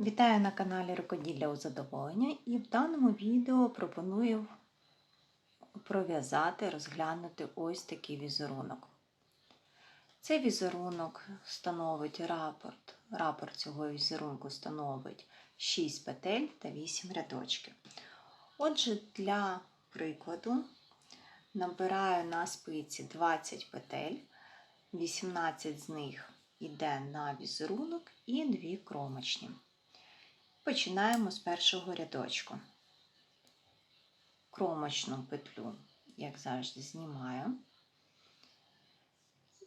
Вітаю на каналі Рукоділля у задоволення і в даному відео пропоную пров'язати, розглянути ось такий візерунок. Цей візерунок становить рапорт. Рапорт цього візерунку становить 6 петель та 8 рядочків. Отже, для прикладу набираю на спиці 20 петель, 18 з них йде на візерунок і 2 кромочні. Починаємо з першого рядочку. Кромочну петлю, як завжди, знімаю.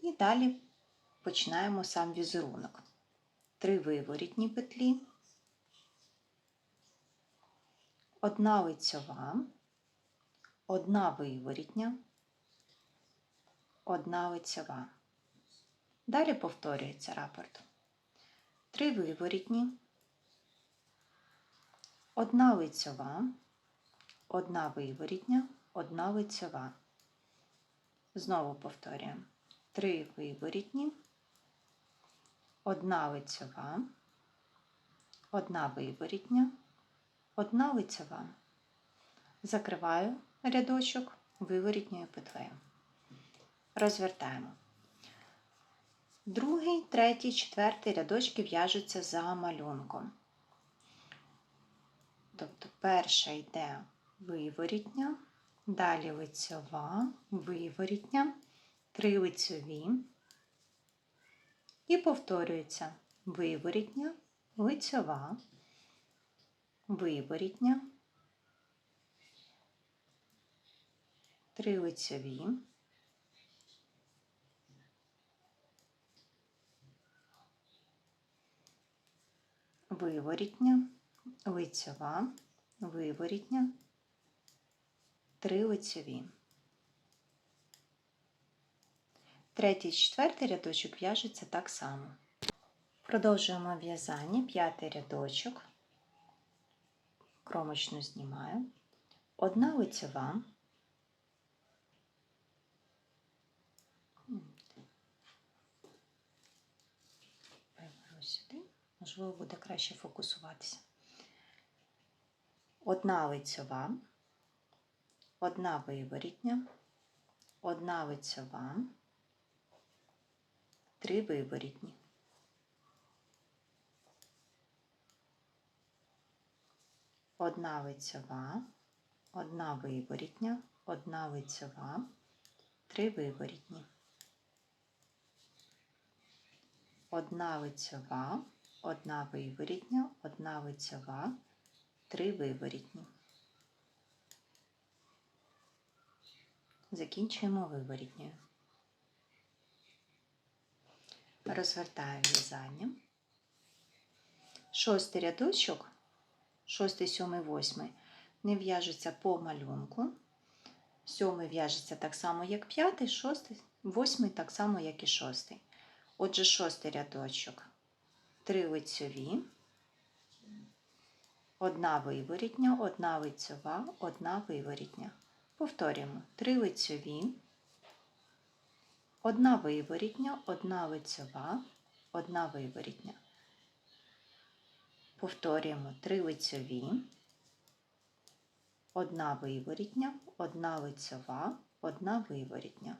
І далі починаємо сам візерунок. Три виворітні петлі, одна лицьова, одна виворітня, одна лицьова. Далі повторюється рапорт. Три виворітні, одна лицьова, одна виворітня, одна лицьова. Знову повторюємо. Три виворітні, одна лицьова, одна виворітня, одна лицьова. Закриваю рядочок виворітньою петлею. Розвертаємо. Другий, третій, четвертий рядочки в'яжуться за малюнком. Тобто перша йде виворітня, далі лицьова, виворітня, три лицьові. І повторюється виворітня, лицьова, виворітня, три лицьові, виворітня, лицьова, виворітня, три лицьові. Третій, четвертий рядочок в'яжеться так само. Продовжуємо в'язання, п'ятий рядочок, кромочну знімаю, одна лицьова, можливо, буде краще фокусуватися. Одна лицьова, одна виворітня, одна лицьова, три виворітні. Одна лицьова, одна виворітня, одна лицьова, три виворітні. Одна лицьова, одна виворітня, одна лицьова, три виворітні. Закінчуємо виворітньою. Розвертаю в'язання. Шостий рядочок, шостий, сьомий, восьмий, не в'яжеться по малюнку. Сьомий в'яжеться так само, як п'ятий, шостий, восьмий так само, як і шостий. Отже, шостий рядочок, три лицьові, одна виворітня, одна лицьова, одна виворітня. Повторюємо три лицьові, одна виворітня, одна лицьова, одна виворітня. Повторюємо три лицьові, одна виворітня, одна лицьова, одна виворітня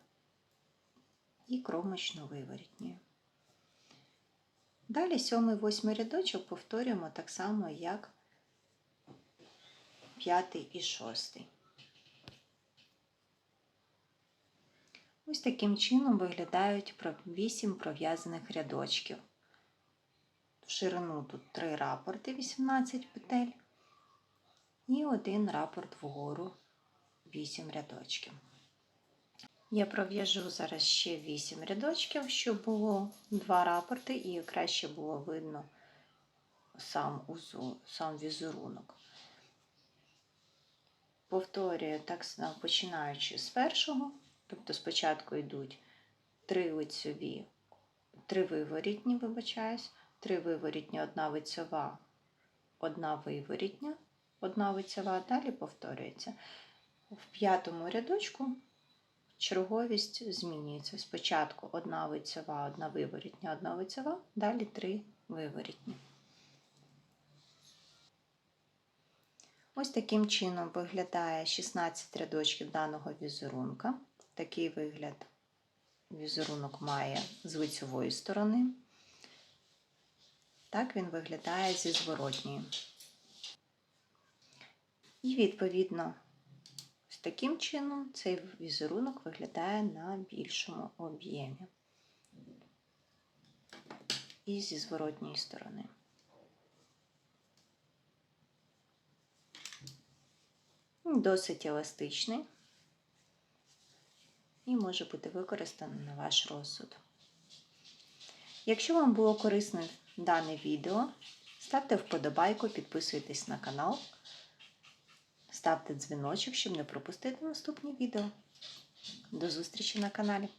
і кромочну виворітню. Далі сьомий, восьмий рядочок повторюємо так само, як п'ятий і шостий. Ось таким чином виглядають 8 пров'язаних рядочків. В ширину тут 3 рапорти 18 петель і один рапорт вгору 8 рядочків. Я пров'яжу зараз ще 8 рядочків, щоб було 2 рапорти і краще було видно сам узу, сам візерунок. Повторюю так само починаючи з першого, тобто спочатку йдуть 3 лицьові, 3 виворітні, вибачаюсь, 3 виворітні, одна лицьова, одна виворітня, одна лицьова, далі повторюється. В п'ятому рядочку черговість змінюється. Спочатку одна лицьова, одна виворітня, одна лицьова, далі три виворітні. Ось таким чином виглядає 16 рядочків даного візерунка. Такий вигляд візерунок має з лицевої сторони. Так він виглядає зі зворотньої. І відповідно, ось таким чином цей візерунок виглядає на більшому об'ємі. І зі зворотньої сторони. Досить еластичний і може бути використаний на ваш розсуд. Якщо вам було корисне дане відео, ставте вподобайку, підписуйтесь на канал, ставте дзвіночок, щоб не пропустити наступні відео. До зустрічі на каналі!